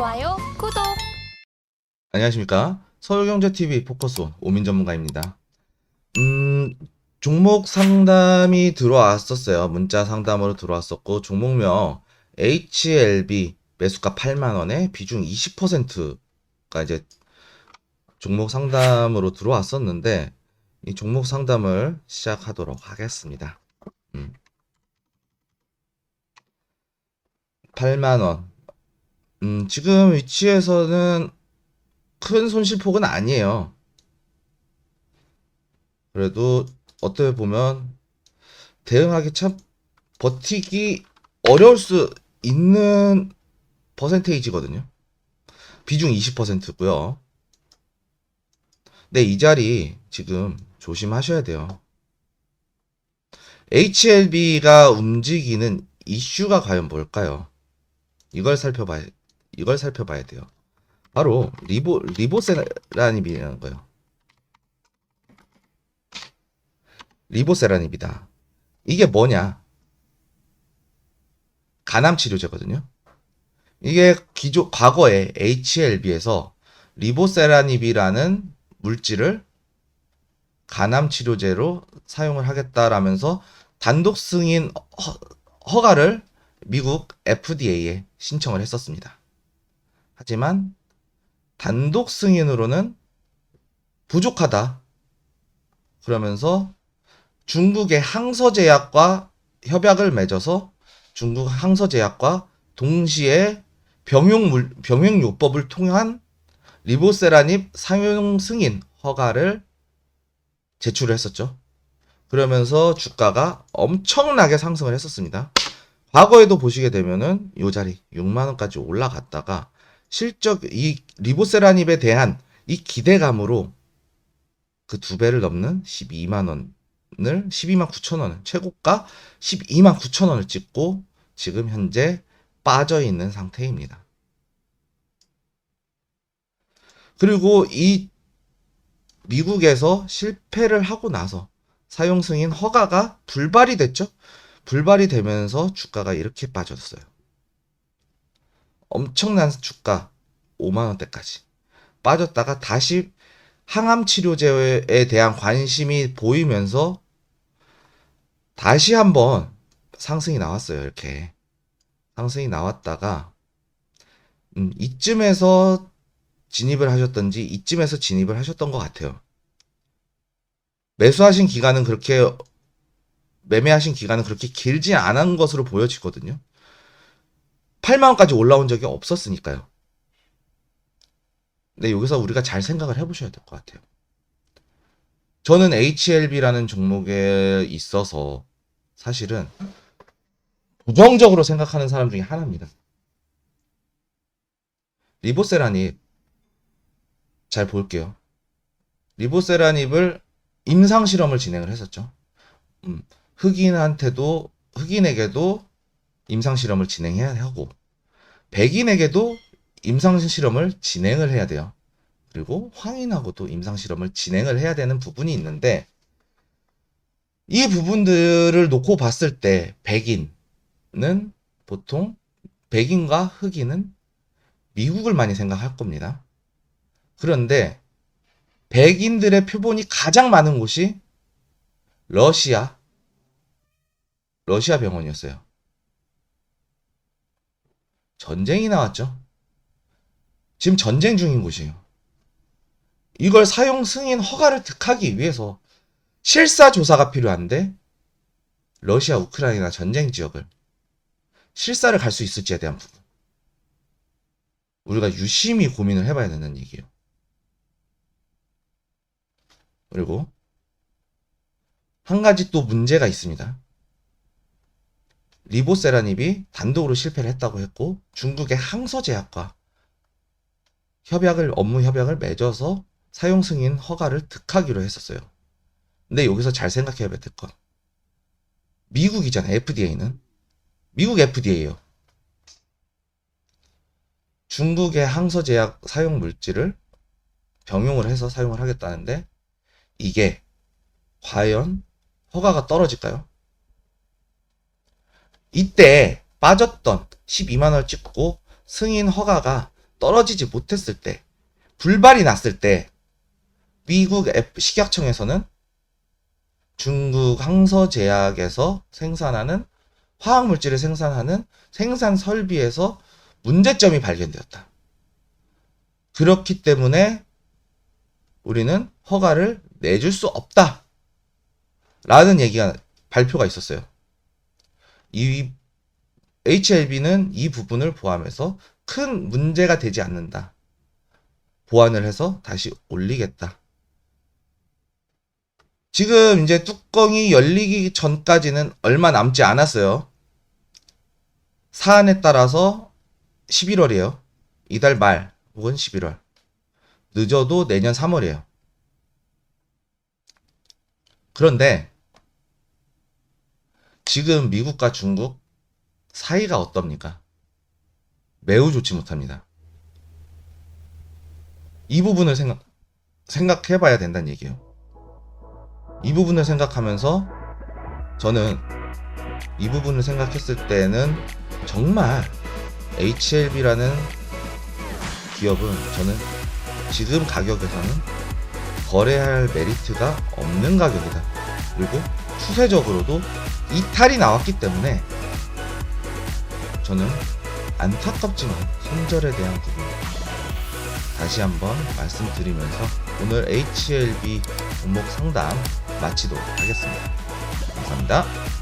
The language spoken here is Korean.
좋아요, 구독. 안녕하십니까. 서울경제TV 포커스 오민 전문가입니다. 음, 종목 상담이 들어왔었어요. 문자 상담으로 들어왔었고, 종목명 HLB 매수가 8만원에 비중 20%가 이제 종목 상담으로 들어왔었는데, 이 종목 상담을 시작하도록 하겠습니다. 음. 8만원. 음, 지금 위치에서는 큰 손실폭은 아니에요. 그래도 어떻게 보면 대응하기 참 버티기 어려울 수 있는 퍼센테이지거든요. 비중 20%고요. 근데 이 자리 지금 조심하셔야 돼요. HLB가 움직이는 이슈가 과연 뭘까요? 이걸 살펴봐야 이걸 살펴봐야 돼요. 바로 리보 리보세라닙이라는 거예요. 리보세라닙이다. 이게 뭐냐? 간암 치료제거든요. 이게 기존 과거에 HLB에서 리보세라닙이라는 물질을 간암 치료제로 사용을 하겠다라면서 단독 승인 허, 허가를 미국 FDA에 신청을 했었습니다. 하지만 단독 승인으로는 부족하다. 그러면서 중국의 항서제약과 협약을 맺어서 중국 항서제약과 동시에 병용 병용 요법을 통한 리보세라닙 사용 승인 허가를 제출을 했었죠. 그러면서 주가가 엄청나게 상승을 했었습니다. 과거에도 보시게 되면은 이 자리 6만 원까지 올라갔다가 실적 이 리보세라닙에 대한 이 기대감으로 그 두 배를 넘는 12만 원을 12만 9천 원 최고가 12만 9천 원을 찍고 지금 현재 빠져 있는 상태입니다. 그리고 이 미국에서 실패를 하고 나서 사용 승인 허가가 불발이 됐죠. 불발이 되면서 주가가 이렇게 빠졌어요. 엄청난 주가 5만 원대까지 빠졌다가 다시 항암 치료제에 대한 관심이 보이면서 다시 한번 상승이 나왔어요. 이렇게 상승이 나왔다가 음, 이쯤에서 진입을 하셨던지 이쯤에서 진입을 하셨던 것 같아요. 매수하신 기간은 그렇게 매매하신 기간은 그렇게 길지 않은 것으로 보여지거든요. 8만원까지 올라온 적이 없었으니까요. 근데 여기서 우리가 잘 생각을 해보셔야 될 것 같아요. 저는 HLB라는 종목에 있어서 사실은 부정적으로 생각하는 사람 중에 하나입니다. 리보세라닙 잘 볼게요. 리보세라닙을 임상 실험을 진행을 했었죠. 음, 흑인한테도 흑인에게도 임상 실험을 진행해야 하고 백인에게도 임상 실험을 진행을 해야 돼요. 그리고 황인하고도 임상 실험을 진행을 해야 되는 부분이 있는데 이 부분들을 놓고 봤을 때 백인은 보통 백인과 흑인은 미국을 많이 생각할 겁니다. 그런데 백인들의 표본이 가장 많은 곳이 러시아, 러시아 병원이었어요. 전쟁이 나왔죠. 지금 전쟁 중인 곳이에요. 이걸 사용 승인 허가를 득하기 위해서 실사 조사가 필요한데 러시아 우크라이나 전쟁 지역을 실사를 갈 수 있을지에 대한 부분 우리가 유심히 고민을 해봐야 되는 얘기예요. 그리고 한 가지 또 문제가 있습니다. 리보세라닙이 단독으로 실패를 했다고 했고 중국의 항서제약과 협약을 업무 협약을 맺어서 사용 승인 허가를 득하기로 했었어요. 근데 여기서 잘 생각해야 될 건 미국이잖아요. FDA는 미국 FDA예요. 중국의 항서제약 사용 물질을 병용을 해서 사용을 하겠다는데 이게 과연 허가가 떨어질까요? 이때 빠졌던 12만 원을 찍고 승인 허가가 떨어지지 못했을 때, 불발이 났을 때, 미국 식약청에서는 중국 항서제약에서 생산하는 화학물질을 생산하는 생산 설비에서 문제점이 발견되었다. 그렇기 때문에 우리는 허가를 내줄 수 없다. 라는 얘기가 발표가 있었어요. 이 HLB는 이 부분을 포함해서 큰 문제가 되지 않는다. 보완을 해서 다시 올리겠다. 지금 이제 뚜껑이 열리기 전까지는 얼마 남지 않았어요. 사안에 따라서 11월이에요. 이달 말 혹은 11월. 늦어도 내년 3월이에요. 그런데 지금 미국과 중국 사이가 어떻습니까? 매우 좋지 못합니다. 이 부분을 생각, 생각해 봐야 된다는 얘기예요. 이 부분을 생각하면서 저는 이 부분을 생각했을 때는 정말 HLB라는 기업은 저는 지금 가격에서는 거래할 메리트가 없는 가격이다. 그리고 추세적으로도 이탈이 나왔기 때문에 저는 안타깝지만 손절에 대한 부분 다시 한번 말씀드리면서 오늘 HLB 종목 상담 마치도록 하겠습니다. 감사합니다.